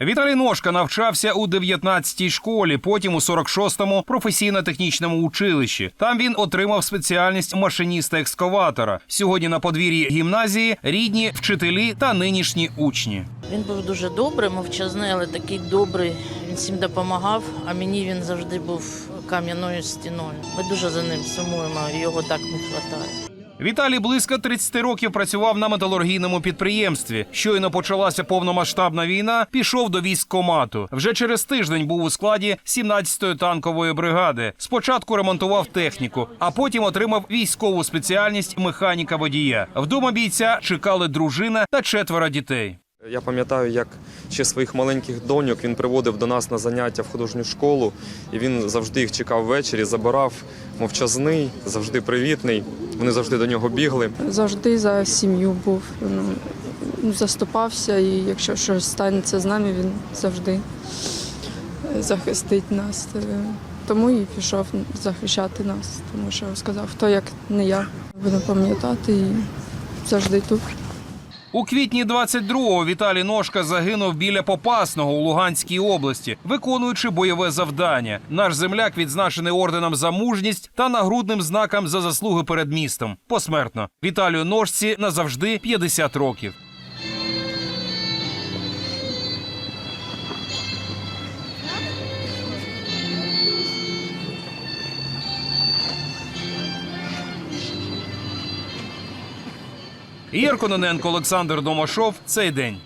Віталій Ножка навчався у 19-й школі, потім у 46-му професійно-технічному училищі. Там він отримав спеціальність машиніста-екскаватора. Сьогодні на подвір'ї гімназії рідні вчителі та нинішні учні. Він був дуже добрий, мовчазний, але такий добрий. Він всім допомагав, а мені він завжди був кам'яною стіною. Ми дуже за ним сумуємо, його так не вистачає. Віталій близько 30 років працював на металургійному підприємстві. Щойно почалася повномасштабна війна, пішов до військкомату. Вже через тиждень був у складі 17-ї танкової бригади. Спочатку ремонтував техніку, а потім отримав військову спеціальність механіка водія. Вдома бійця чекали дружина та четверо дітей. Я пам'ятаю, як ще своїх маленьких доньок він приводив до нас на заняття в художню школу, і він завжди їх чекав ввечері, забирав мовчазний, завжди привітний. Вони завжди до нього бігли. завжди за сім'ю був. Ну, ну, заступався, і якщо щось станеться з нами, він завжди е, захистить нас. Е, Тому і пішов захищати нас, тому що сказав, хто як не я. Буду пам'ятати і завжди тут. У квітні 22-го Віталій Ножка загинув біля Попасного у Луганській області, виконуючи бойове завдання. Наш земляк відзначений орденом за мужність та нагрудним знаком за заслуги перед містом. Посмертно Віталію Ножці назавжди 50 років. Ігор Кононенко, Олександр Домашов. Цей день.